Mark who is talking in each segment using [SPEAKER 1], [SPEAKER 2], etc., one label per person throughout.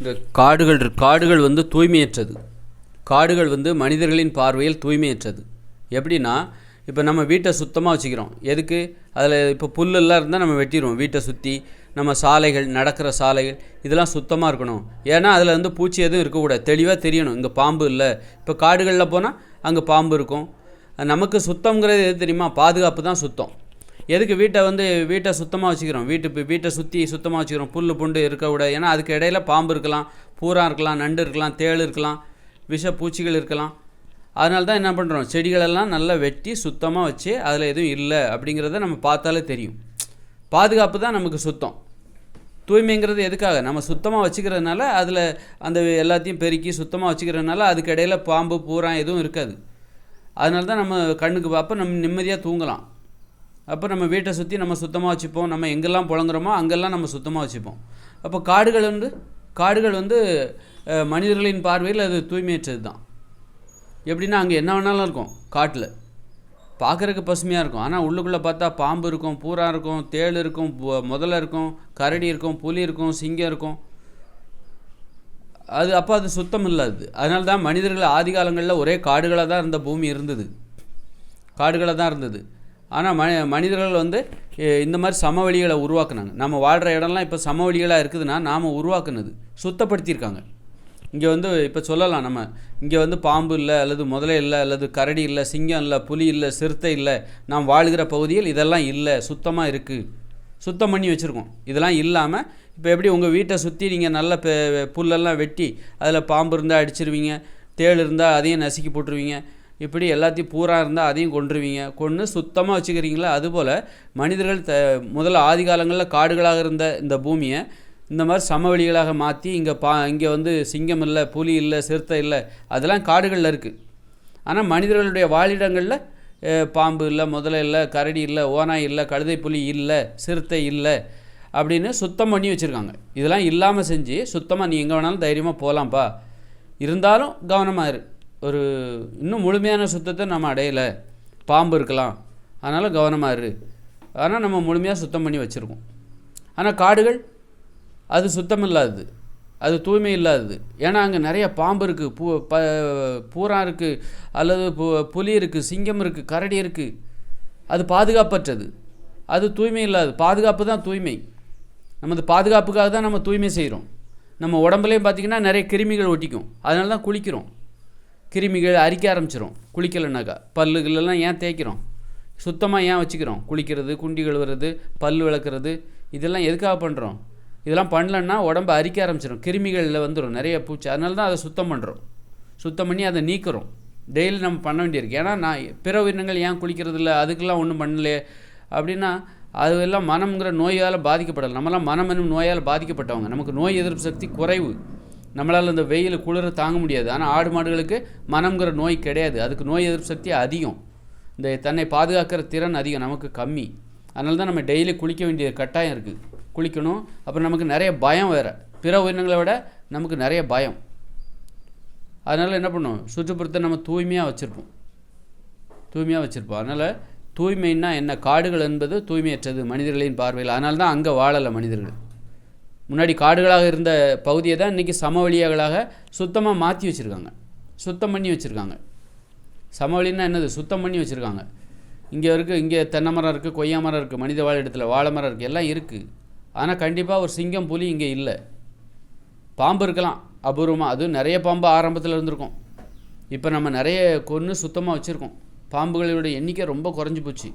[SPEAKER 1] இந்த காடுகள் காடுகள் வந்து தூய்மையற்றது. காடுகள் வந்து மனிதர்களின் பார்வையில் தூய்மையற்றது. எப்படின்னா இப்போ நம்ம வீட்டை சுத்தமாக வச்சுக்கிறோம். எதுக்கு? அதில் இப்போ புல்லெல்லாம் இருந்தால் நம்ம வெட்டிடுவோம். வீட்டை சுற்றி நம்ம சாலைகள் நடக்கிற சாலைகள் இதெல்லாம் சுத்தமாக இருக்கணும். ஏன்னா அதில் வந்து பூச்சி எதுவும் இருக்கக்கூடாது. தெளிவாக தெரியணும். இங்கே பாம்பு இல்லை. இப்போ காடுகளில் போனால் அங்கே பாம்பு இருக்கும். நமக்கு சுத்தங்கிறது எது தெரியுமா? பாதுகாப்பு தான் சுத்தம். எதுக்கு வீட்டை வந்து வீட்டை சுத்தமாக வச்சுக்கிறோம்? வீட்டு வீட்டை சுற்றி சுத்தமாக வச்சுக்கிறோம். புல் புண்டு இருக்கக்கூடாது ஏன்னா அதுக்கு இடையில பாம்பு இருக்கலாம் பூரா இருக்கலாம் நண்டு இருக்கலாம் தேள் இருக்கலாம் விஷ பூச்சிகள் இருக்கலாம். அதனால தான் என்ன பண்ணுறோம் செடிகளெல்லாம் நல்லா வெட்டி சுத்தமாக வச்சு அதில் எதுவும் இல்லை அப்படிங்கிறத நம்ம பார்த்தாலே தெரியும். பாதுகாப்பு தான் நமக்கு சுத்தம். தூய்மைங்கிறது எதுக்காக? நம்ம சுத்தமாக வச்சுக்கிறதுனால அதில் அந்த எல்லாத்தையும் பெருக்கி சுத்தமாக வச்சுக்கிறதுனால அதுக்கு இடையில பாம்பு பூரா எதுவும் இருக்காது. அதனால தான் நம்ம கண்ணுக்கு பார்ப்ப நம்ம நிம்மதியாக தூங்கலாம். அப்போ நம்ம வீட்டை சுற்றி நம்ம சுத்தமாக வச்சுப்போம். நம்ம எங்கெல்லாம் புழங்குறோமோ அங்கெல்லாம் நம்ம சுத்தமாக வச்சுப்போம். அப்போ காடுகள் வந்து காடுகள் வந்து மனிதர்களின் பார்வையில் அது தூய்மையற்றது தான் எப்படின்னா அங்கே என்ன வேணாலும் இருக்கும் காட்டில். பார்க்குறதுக்கு பசுமையாக இருக்கும். ஆனால் உள்ளுக்குள்ளே பார்த்தா பாம்பு இருக்கும் பூரா இருக்கும் தேள் இருக்கும் பு- முதலை இருக்கும் கரடி இருக்கும் புலி இருக்கும் சிங்கம் இருக்கும். அது அப்போ அது சுத்தம் இல்லாது அதனால தான் மனிதர்கள் ஆதி காலங்களில் ஒரே காடுகளாக தான் இருந்த பூமி இருந்தது. காடுகளாக தான் இருந்தது. ஆனால் ம மனிதர்கள் வந்து இந்த மாதிரி சமவெளிகளை உருவாக்குனாங்க. நம்ம வாழ்கிற இடம்லாம் இப்போ சமவெளிகளாக இருக்குதுன்னா நாம் உருவாக்குனது. சுத்தப்படுத்தியிருக்காங்க. இங்கே வந்து இப்போ சொல்லலாம் நம்ம இங்கே வந்து பாம்பு இல்லை அல்லது முதலை இல்லை அல்லது கரடி இல்லை சிங்கம் இல்லை புலி இல்லை சிறுத்தை இல்லை நாம் வாழ்கிற பகுதியில் இதெல்லாம் இல்லை சுத்தமாக இருக்குது சுத்தம் பண்ணி வச்சுருக்கோம். இதெல்லாம் இல்லாமல் இப்போ எப்படி உங்கள் வீட்டை சுற்றி நீங்கள் நல்ல பெ- புல்லெல்லாம் வெட்டி அதில் பாம்பு இருந்தால் அடிச்சிருவீங்க தேள் இருந்தால் அதையும் நசுக்கி போட்டுருவீங்க இப்படி எல்லாத்தையும் பூரா இருந்தால் அதையும் கொன்றுவீங்க. கொன்று சுத்தமாக வச்சுக்கிறீங்களா? அதுபோல் மனிதர்கள் த முதல்ல ஆதி காலங்களில் காடுகளாக இருந்த இந்த பூமியை இந்த மாதிரி சமவெளிகளாக மாற்றி இங்கே பா இங்கே வந்து சிங்கம் இல்லை புலி இல்லை சிறுத்தை இல்லை அதெல்லாம் காடுகளில் இருக்குது ஆனால் மனிதர்களுடைய வாழிடங்களில் பாம்பு இல்லை முதல இல்லை கரடி இல்லை ஓனாய் இல்லை கழுதை புலி இல்லை சிறுத்தை இல்லை அப்படின்னு சுத்தம் பண்ணி வச்சுருக்காங்க. இதெல்லாம் இல்லாமல் செஞ்சு சுத்தமாக நீ எங்கே வேணாலும் தைரியமாக போகலாம்ப்பா இருந்தாலும் கவனமாக இரு. ஒரு இன்னும் முழுமையான சுத்தத்தை நம்ம அடையலை. பாம்பு இருக்கலாம். அதனால் கவனமாக இரு. ஆனால் நம்ம முழுமையாக சுத்தம் பண்ணி வச்சுருக்கோம். ஆனால் காடுகள் அது சுத்தம் இல்லாதது அது தூய்மை இல்லாதது. ஏன்னா அங்கே நிறைய பாம்பு இருக்குது பூ ப பூரா இருக்குது அல்லது பு புலி இருக்குது சிங்கம் இருக்குது கரடி இருக்குது அது பாதுகாப்பற்றது. அது தூய்மை இல்லாது பாதுகாப்பு தான் தூய்மை. நமது பாதுகாப்புக்காக தான் நம்ம தூய்மை செய்கிறோம் நம்ம உடம்புலையும் பார்த்திங்கன்னா நிறைய கிருமிகள் ஒட்டிக்கும். அதனால தான் குளிக்கிறோம். கிருமிகள் அரிக்க ஆரம்பிச்சிடும் குளிக்கலைனாக்கா பல்லுகளெல்லாம் ஏன் தேய்க்கிறோம்? சுத்தமாக ஏன் வச்சுக்கிறோம்? குளிக்கிறது குண்டி கழுவுறது பல் விளக்குறது இதெல்லாம் எதுக்காக பண்ணுறோம் இதெல்லாம் பண்ணலன்னா உடம்பு அரிக்க ஆரம்பிச்சிடும் கிருமிகளில் வந்துடும் நிறைய பூச்சி. அதனால தான் அதை சுத்தம் பண்ணுறோம் சுத்தம் பண்ணி அதை நீக்கிறோம். டெய்லி நம்ம பண்ண வேண்டியிருக்கு. ஏன்னா நான் பிற உயிரினங்கள் ஏன் குளிக்கிறது இல்லை அதுக்கெல்லாம் ஒன்றும் பண்ணலையே அப்படின்னா அதுவெல்லாம் மனம்ங்கிற நோயால் பாதிக்கப்படலை. நம்மலாம் மனம் என்னும் நோயால் பாதிக்கப்பட்டவங்க. நமக்கு நோய் எதிர்ப்பு சக்தி குறைவு. நம்மளால் இந்த வெயில் குளிர தாங்க முடியாது. ஆனால் ஆடு மாடுகளுக்கு மனம்ங்கிற நோய் கிடையாது. அதுக்கு நோய் எதிர்ப்பு சக்தி அதிகம். இந்த தன்னை பாதுகாக்கிற திறன் அதிகம் நமக்கு கம்மி. அதனால தான் நம்ம டெய்லி குளிக்க வேண்டிய கட்டாயம் இருக்குது குளிக்கணும். அப்புறம் நமக்கு நிறைய பயம் வேறு. பிற உயிரினங்களை விட நமக்கு நிறைய பயம். அதனால் என்ன பண்ணுவோம்? சுற்றுப்புறத்தை நம்ம தூய்மையாக வச்சுருப்போம். தூய்மையாக வச்சுருப்போம். அதனால் தூய்மைன்னா என்ன? காடுகள் என்பது தூய்மையற்றது மனிதர்களின் பார்வையில். அதனால தான் அங்கே வாழலை மனிதர்கள். முன்னாடி காடுகளாக இருந்த பகுதியை தான் இன்றைக்கி சமவெளிகளாக சுத்தமாக மாற்றி வச்சுருக்காங்க. சுத்தம் பண்ணி வச்சுருக்காங்க. சமவெளின்னா என்னது? சுத்தம் பண்ணி வச்சுருக்காங்க. இங்கே இருக்குது இங்கே தென்னை மரம் இருக்குது கொய்யா மரம் இருக்குது மனித வாழ இடத்துல வாழை மரம் இருக்குது எல்லாம் இருக்குது ஆனால் கண்டிப்பாக ஒரு சிங்கம் புலி இங்கே இல்லை. பாம்பு இருக்கலாம் அபூர்வமாக அதுவும் நிறைய பாம்பு ஆரம்பத்தில் இருந்திருக்கும். இப்போ நம்ம நிறைய கொன்று சுத்தமாக வச்சுருக்கோம். பாம்புகளோட எண்ணிக்கை ரொம்ப குறைஞ்சி போச்சு.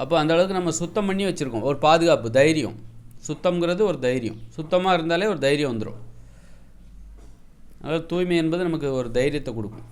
[SPEAKER 1] அப்போ அந்தளவுக்கு நம்ம சுத்தம் பண்ணி வச்சுருக்கோம். ஒரு பாதுகாப்பு தைரியம். சுத்தம்ங்கிறது ஒரு தைரியம். சுத்தமாக இருந்தாலே ஒரு தைரியம் வந்துடும் அதாவது தூய்மை என்பது நமக்கு ஒரு தைரியத்தை கொடுக்கும்.